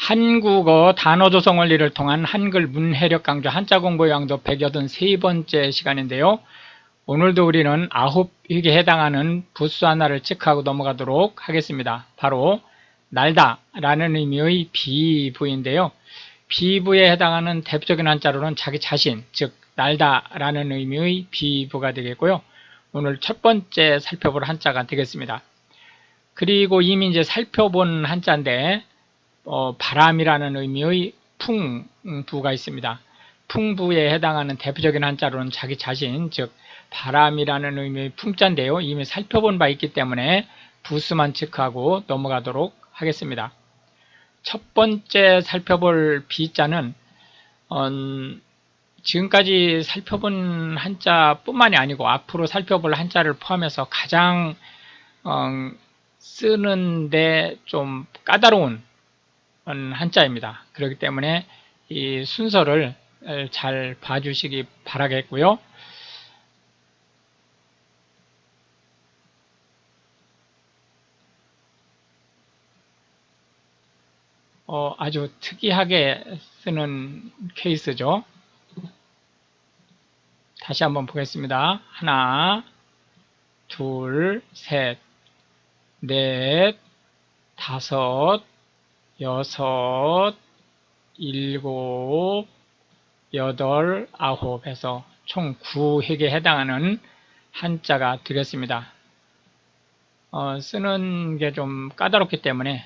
한국어 단어 조성 원리를 통한 한글 문해력 강조 한자 공부 양도 183 번째 시간인데요. 오늘도 우리는 아홉 획에 해당하는 부수 하나를 체크하고 넘어가도록 하겠습니다. 바로 날다 라는 의미의 비부인데요. 비부에 해당하는 대표적인 한자로는 자기 자신, 즉 날다 라는 의미의 비부가 되겠고요. 오늘 첫 번째 살펴볼 한자가 되겠습니다. 그리고 이미 이제 살펴본 한자인데 어, 바람이라는 의미의 풍부가 있습니다. 풍부에 해당하는 대표적인 한자로는 자기 자신, 즉 바람이라는 의미의 풍자인데요. 이미 살펴본 바 있기 때문에 부수만 체크하고 넘어가도록 하겠습니다. 첫 번째 살펴볼 비자는 어, 지금까지 살펴본 한자뿐만이 아니고 앞으로 살펴볼 한자를 포함해서 가장 어, 쓰는데 좀 까다로운 한자입니다. 그렇기 때문에 이 순서를 잘 봐주시기 바라겠고요. 어, 아주 특이하게 쓰는 케이스죠. 다시 한번 보겠습니다. 하나, 둘, 셋, 넷, 다섯, 여섯, 일곱, 여덟, 아홉 해서 총 9획에 해당하는 한자가 되겠습니다. 어, 쓰는 게 좀 까다롭기 때문에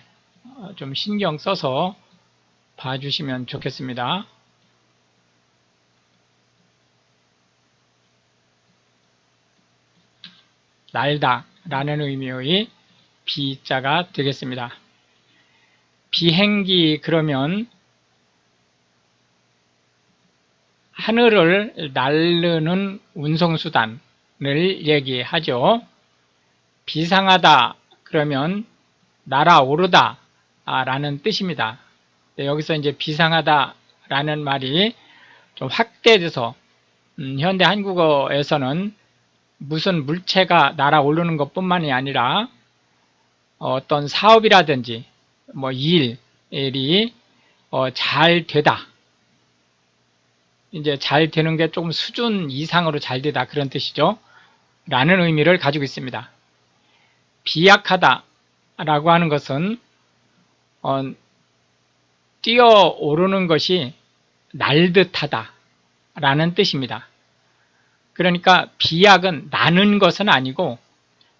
어, 좀 신경 써서 봐주시면 좋겠습니다. 날다 라는 의미의 비자가 되겠습니다. 비행기 그러면 하늘을 날르는 운송수단을 얘기하죠. 비상하다 그러면 날아오르다 라는 뜻입니다. 네, 여기서 이제 비상하다 라는 말이 좀 확대돼서 음, 현대 한국어에서는 무슨 물체가 날아오르는 것 뿐만이 아니라 어떤 사업이라든지 뭐 일이 어, 잘 되다. 이제 잘 되는 게 조금 수준 이상으로 잘 되다 그런 뜻이죠. 라는 의미를 가지고 있습니다. 비약하다 라고 하는 것은 어, 뛰어오르는 것이 날듯하다 라는 뜻입니다. 그러니까 비약은 나는 것은 아니고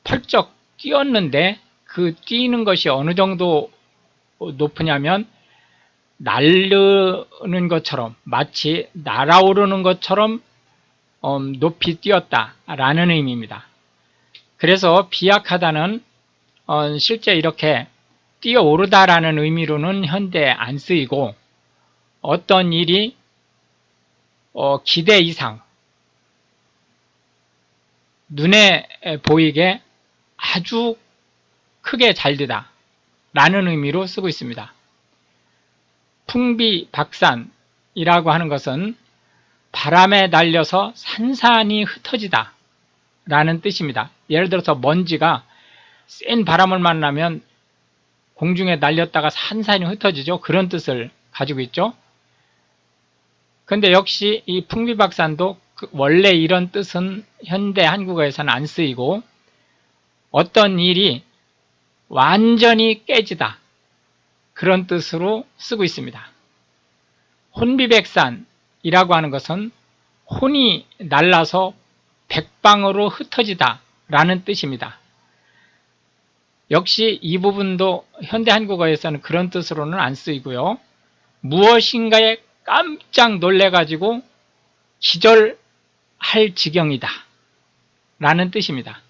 펄쩍 뛰었는데 그 뛰는 것이 어느 정도 높으냐면 날르는 것처럼 마치 날아오르는 것처럼 음, 높이 뛰었다 라는 의미입니다. 그래서 비약하다는 어, 실제 이렇게 뛰어오르다 라는 의미로는 현대 안 쓰이고 어떤 일이 어, 기대 이상 눈에 보이게 아주 크게 잘 되다 라는 의미로 쓰고 있습니다. 풍비박산이라고 하는 것은 바람에 날려서 산산이 흩어지다 라는 뜻입니다. 예를 들어서 먼지가 센 바람을 만나면 공중에 날렸다가 산산이 흩어지죠. 그런 뜻을 가지고 있죠. 근데 역시 이 풍비박산도 그 원래 이런 뜻은 현대 한국어에서는 안 쓰이고 어떤 일이 완전히 깨지다 그런 뜻으로 쓰고 있습니다. 혼비백산이라고 하는 것은 혼이 날라서 백방으로 흩어지다 라는 뜻입니다. 역시 이 부분도 현대 한국어에서는 그런 뜻으로는 안 쓰이고요. 무엇인가에 깜짝 놀래가지고 기절할 지경이다 라는 뜻입니다.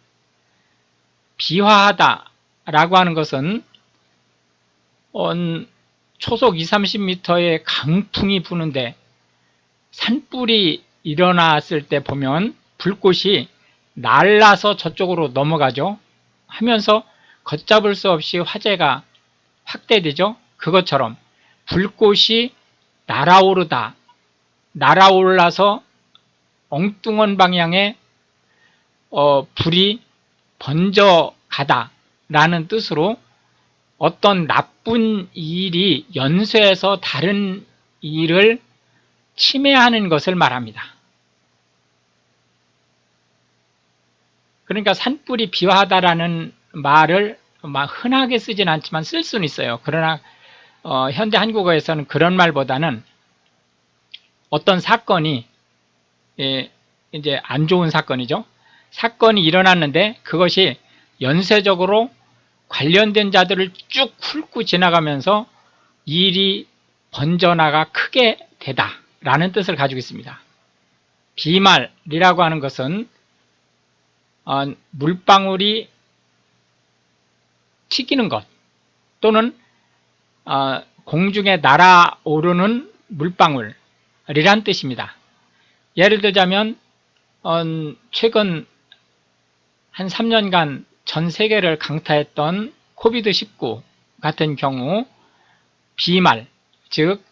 비화하다 라고 하는 것은 초속 2, 30m의 강풍이 부는데 산불이 일어났을 때 보면 불꽃이 날라서 저쪽으로 넘어가죠. 하면서 걷잡을 수 없이 화재가 확대되죠. 그것처럼 불꽃이 날아오르다, 날아올라서 엉뚱한 방향에 어, 불이 번져 가다 라는 뜻으로 어떤 나쁜 일이 연쇄해서 다른 일을 침해하는 것을 말합니다. 그러니까 산불이 비화하다라는 말을 막 흔하게 쓰진 않지만 쓸 수는 있어요. 그러나 어, 현대 한국어에서는 그런 말보다는 어떤 사건이 예, 이제 안 좋은 사건이죠. 사건이 일어났는데 그것이 연쇄적으로 관련된 자들을 쭉 훑고 지나가면서 일이 번져나가 크게 되다 라는 뜻을 가지고 있습니다. 비말이라고 하는 것은 어, 물방울이 튀기는 것 또는 어, 공중에 날아오르는 물방울이란 뜻입니다. 예를 들자면 어, 최근 한 3년간 전 세계를 강타했던 코비드19 같은 경우 비말, 즉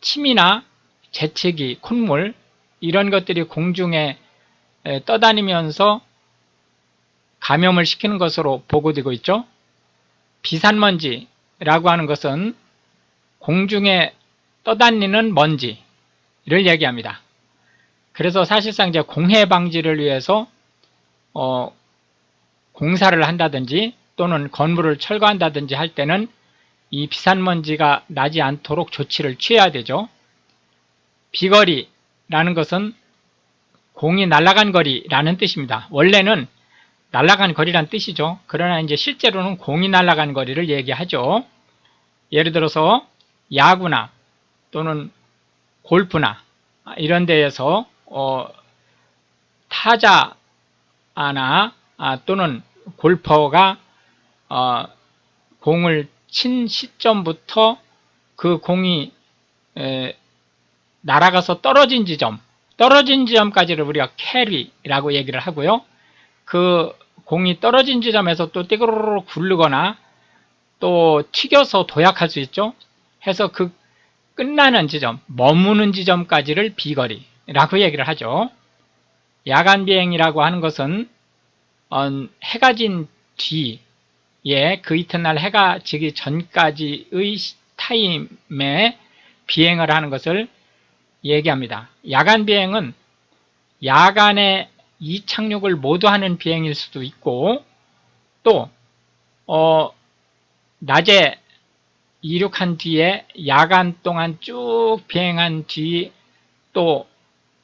침이나 재채기, 콧물 이런 것들이 공중에 떠다니면서 감염을 시키는 것으로 보고되고 있죠. 비산먼지라고 하는 것은 공중에 떠다니는 먼지를 얘기합니다. 그래서 사실상 이제 공해 방지를 위해서 어, 공사를 한다든지 또는 건물을 철거한다든지 할 때는 이 비산먼지가 나지 않도록 조치를 취해야 되죠. 비거리라는 것은 공이 날아간 거리라는 뜻입니다. 원래는 날아간 거리란 뜻이죠. 그러나 이제 실제로는 공이 날아간 거리를 얘기하죠. 예를 들어서 야구나 또는 골프나 이런 데에서 어, 타자나 아, 또는 골퍼가 어, 공을 친 시점부터 그 공이 에, 날아가서 떨어진 지점, 떨어진 지점까지를 우리가 캐리라고 얘기를 하고요. 그 공이 떨어진 지점에서 또 띠그르르 굴르거나 또 튀겨서 도약할 수 있죠. 해서 그 끝나는 지점, 머무는 지점까지를 비거리라고 얘기를 하죠. 야간 비행이라고 하는 것은 어, 해가 진 뒤에 그 이튿날 해가 지기 전까지의 타임에 비행을 하는 것을 얘기합니다. 야간 비행은 야간에 이착륙을 모두 하는 비행일 수도 있고 또 어, 낮에 이륙한 뒤에 야간 동안 쭉 비행한 뒤 또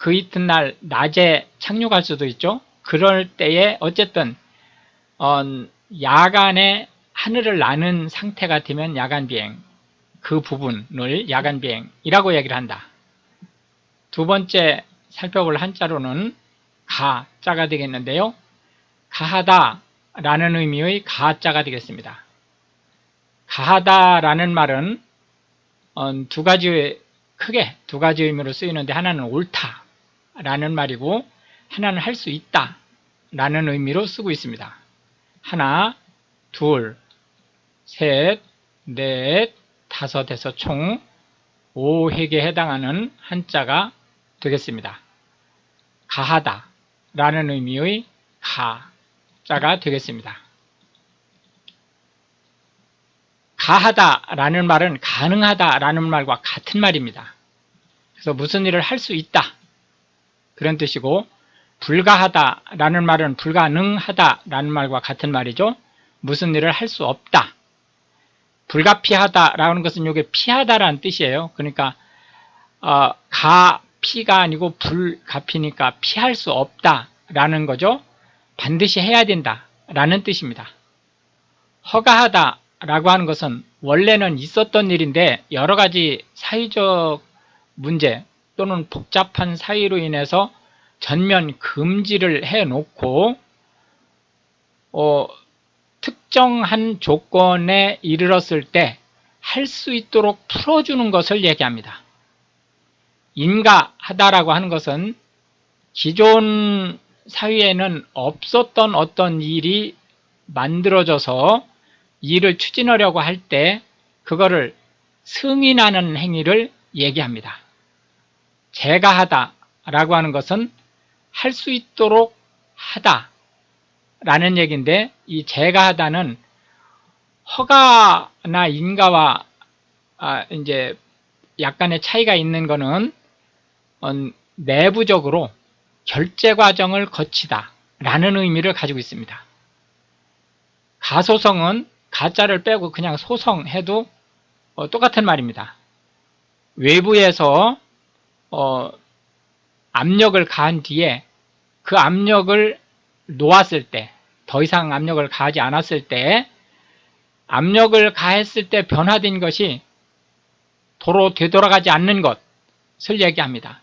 그 이튿날 낮에 착륙할 수도 있죠. 그럴 때에 어쨌든 어, 야간에 하늘을 나는 상태가 되면 야간 비행 그 부분을 야간 비행이라고 얘기를 한다. 두 번째 살펴볼 한자로는 가자가 되겠는데요. 가하다 라는 의미의 가자가 되겠습니다. 가하다 라는 말은 어, 두 가지 크게 두 가지 의미로 쓰이는데 하나는 옳다 라는 말이고 하나는 할 수 있다 라는 의미로 쓰고 있습니다. 하나, 둘, 셋, 넷, 다섯에서 총 5획에 해당하는 한자가 되겠습니다. 가하다 라는 의미의 가자가 되겠습니다. 가하다 라는 말은 가능하다 라는 말과 같은 말입니다. 그래서 무슨 일을 할 수 있다 그런 뜻이고 불가하다 라는 말은 불가능하다 라는 말과 같은 말이죠. 무슨 일을 할 수 없다. 불가피하다 라는 것은 이게 피하다라는 뜻이에요. 그러니까 어, 가 피가 아니고 불가피니까 피할 수 없다 라는 거죠. 반드시 해야 된다 라는 뜻입니다. 허가하다 라고 하는 것은 원래는 있었던 일인데 여러 가지 사회적 문제 또는 복잡한 사유로 인해서 전면 금지를 해놓고 어, 특정한 조건에 이르렀을 때 할 수 있도록 풀어주는 것을 얘기합니다. 인가하다라고 하는 것은 기존 사회에는 없었던 어떤 일이 만들어져서 일을 추진하려고 할 때 그거를 승인하는 행위를 얘기합니다. 제가 하다라고 하는 것은 할 수 있도록 하다 라는 얘기인데 이 제가 하다는 허가나 인가와 아, 이제 약간의 차이가 있는 거는 어, 내부적으로 결제 과정을 거치다 라는 의미를 가지고 있습니다. 가소성은 가짜를 빼고 그냥 소성해도 어, 똑같은 말입니다. 외부에서 어, 압력을 가한 뒤에 그 압력을 놓았을 때, 더 이상 압력을 가하지 않았을 때, 압력을 가했을 때 변화된 것이 도로 되돌아가지 않는 것을 얘기합니다.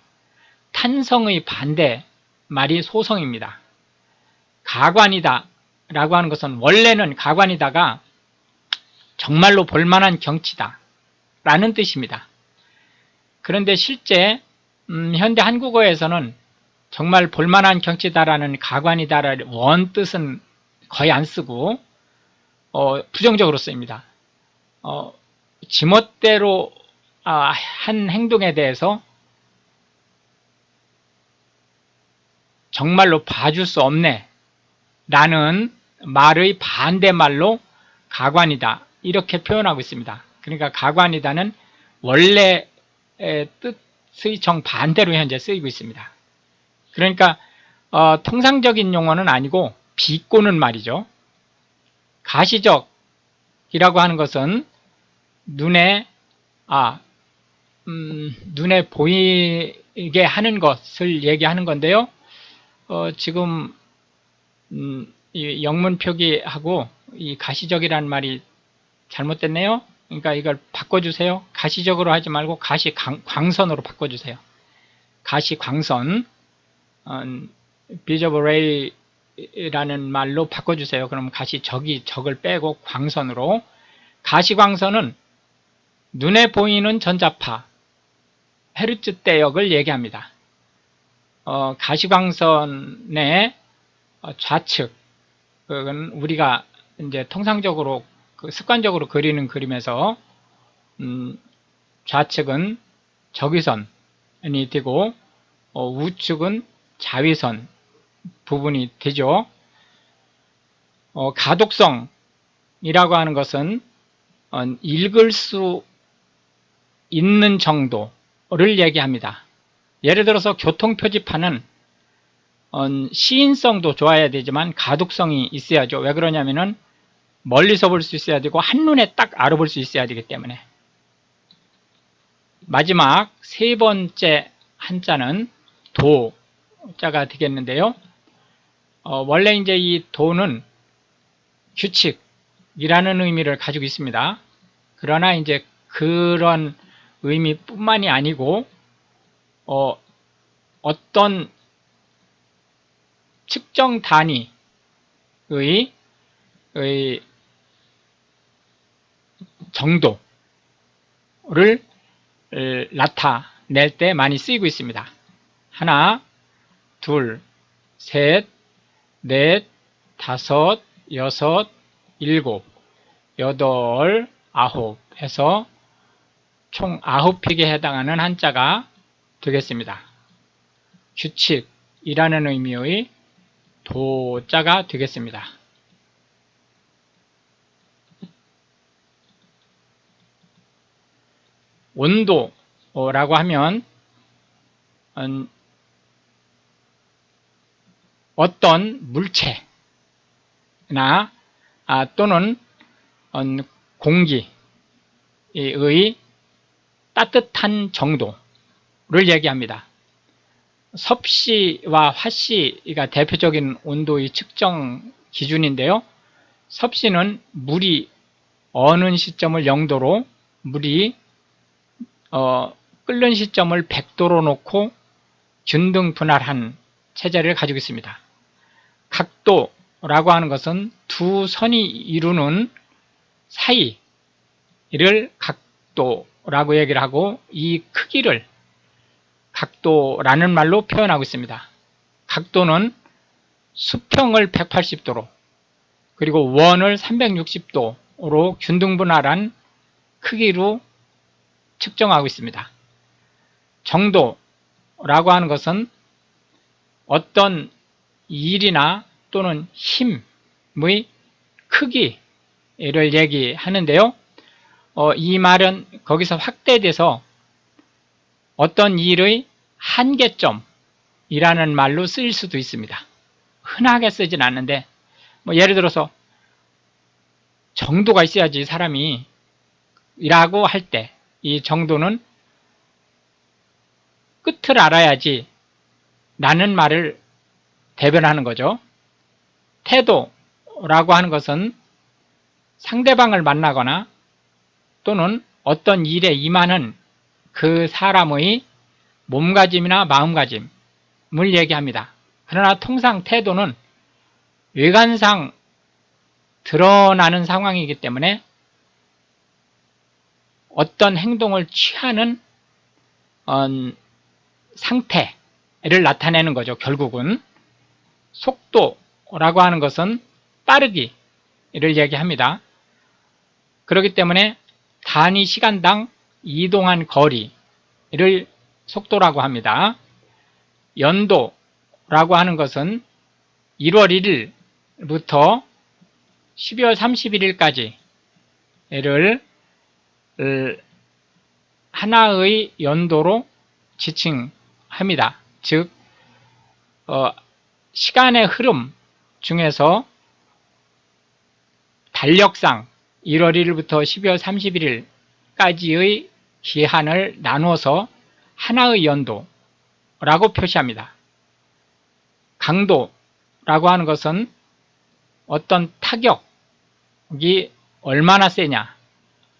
탄성의 반대 말이 소성입니다. 가관이다 라고 하는 것은 원래는 가관이다가 정말로 볼만한 경치다 라는 뜻입니다. 그런데 실제 음, 현대 한국어에서는 정말 볼만한 경치다라는 가관이다라는 원 뜻은 거의 안 쓰고 어, 부정적으로 쓰입니다. 어, 지멋대로 아, 한 행동에 대해서 정말로 봐줄 수 없네 라는 말의 반대말로 가관이다 이렇게 표현하고 있습니다. 그러니까 가관이다는 원래 뜻 의 정반대로 현재 쓰이고 있습니다. 그러니까 어, 통상적인 용어는 아니고 비꼬는 말이죠. 가시적이라고 하는 것은 눈에 아 음, 눈에 보이게 하는 것을 얘기하는 건데요. 어, 지금 음, 이 영문 표기하고 이 가시적이라는 말이 잘못됐네요. 그러니까 이걸 바꿔주세요. 가시적으로 하지 말고 가시 광선으로 바꿔주세요. 가시 광선 어, visible ray라는 말로 바꿔주세요. 그럼 가시 적이 적을 빼고 광선으로 가시 광선은 눈에 보이는 전자파 헤르츠 대역을 얘기합니다. 어, 가시광선의 좌측 그건 우리가 이제 통상적으로 그 습관적으로 그리는 그림에서 음, 좌측은 적위선이 되고 어, 우측은 자위선 부분이 되죠. 어, 가독성이라고 하는 것은 어, 읽을 수 있는 정도를 얘기합니다. 예를 들어서 교통표지판은 어, 시인성도 좋아야 되지만 가독성이 있어야죠. 왜 그러냐면은 멀리서 볼 수 있어야 되고 한눈에 딱 알아볼 수 있어야 되기 때문에 마지막 세 번째 한자는 도자가 되겠는데요. 어, 원래 이제 이 도는 규칙이라는 의미를 가지고 있습니다. 그러나 이제 그런 의미뿐만이 아니고 어, 어떤 측정 단위의 의 정도를 나타낼 때 많이 쓰이고 있습니다. 하나, 둘, 셋, 넷, 다섯, 여섯, 일곱, 여덟, 아홉 해서 총 아홉 픽에 해당하는 한자가 되겠습니다. 규칙이라는 의미의 도자가 되겠습니다. 온도라고 하면 음, 어떤 물체나 아, 또는 음, 공기의 따뜻한 정도를 얘기합니다. 섭씨와 화씨가 대표적인 온도의 측정 기준인데요. 섭씨는 물이 어느 시점을 0도로 물이 어, 끓는 시점을 100도로 놓고 균등 분할한 체제를 가지고 있습니다. 각도라고 하는 것은 두 선이 이루는 사이를 각도라고 얘기를 하고 이 크기를 각도라는 말로 표현하고 있습니다. 각도는 수평을 180도로 그리고 원을 360도로 균등분할한 크기로 측정하고 있습니다. 정도라고 하는 것은 어떤 일이나 또는 힘의 크기에 정도를 얘기하는데요. 어, 이 말은 거기서 확대돼서 어떤 일의 한계점이라는 말로 쓰일 수도 있습니다. 흔하게 쓰진 않는데 뭐 예를 들어서 정도가 있어야지 사람이 이라고 할 때 이 정도는 끝을 알아야지 라는 말을 대변하는 거죠. 태도라고 하는 것은 상대방을 만나거나 또는 어떤 일에 임하는 그 사람의 몸가짐이나 마음가짐을 얘기합니다. 그러나 통상 태도는 외관상 드러나는 상황이기 때문에 어떤 행동을 취하는 어, 상태를 나타내는 거죠. 결국은 속도라고 하는 것은 빠르기를 얘기합니다. 그렇기 때문에 단위 시간당 이동한 거리를 속도라고 합니다. 연도라고 하는 것은 1월 1일부터 12월 31일까지를 하나의 연도로 지칭합니다. 즉 어, 시간의 흐름 중에서 달력상 1월 1일부터 12월 31일까지의 기한을 나누어서 하나의 연도라고 표시합니다. 강도라고 하는 것은 어떤 타격이 얼마나 세냐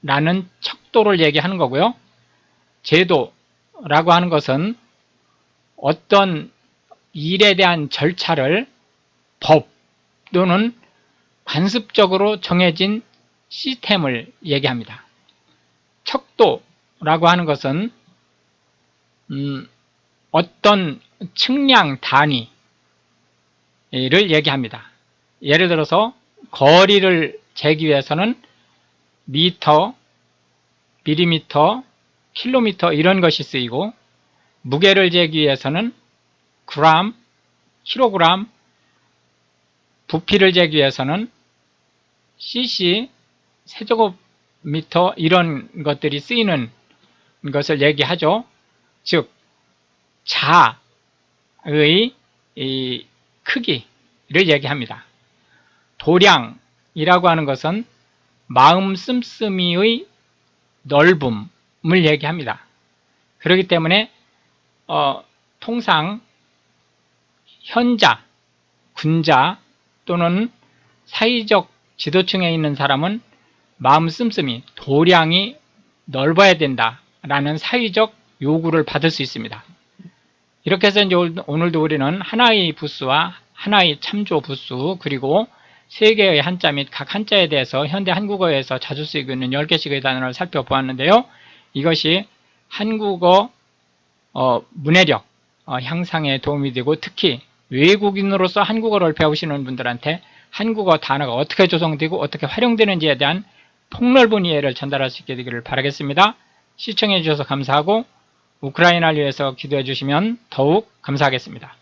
라는 척도를 얘기하는 거고요. 제도라고 하는 것은 어떤 일에 대한 절차를 법 또는 관습적으로 정해진 시스템을 얘기합니다. 척도라고 하는 것은 음, 어떤 측량 단위를 얘기합니다. 예를 들어서 거리를 재기 위해서는 미터, 미리미터, 킬로미터 이런 것이 쓰이고 무게를 재기 위해서는 그람, 킬로그램, 부피를 재기 위해서는 cc, 세제곱미터 이런 것들이 쓰이는 것을 얘기하죠. 즉 자의 크기를 얘기합니다. 도량이라고 하는 것은 마음 씀씀이의 넓음을 얘기합니다. 그렇기 때문에 어, 통상 현자, 군자 또는 사회적 지도층에 있는 사람은 마음 씀씀이 도량이 넓어야 된다라는 사회적 요구를 받을 수 있습니다. 이렇게 해서 이제 오늘도 우리는 하나의 부수와 하나의 참조 부수 그리고 세 개의 한자 및 각 한자에 대해서 현대 한국어에서 자주 쓰이고 있는 10개씩의 단어를 살펴보았는데요. 이것이 한국어 어, 문해력 어, 향상에 도움이 되고 특히 외국인으로서 한국어를 배우시는 분들한테 한국어 단어가 어떻게 조성되고 어떻게 활용되는지에 대한 폭넓은 이해를 전달할 수 있게 되기를 바라겠습니다. 시청해 주셔서 감사하고 우크라이나를 위해서 기도해 주시면 더욱 감사하겠습니다.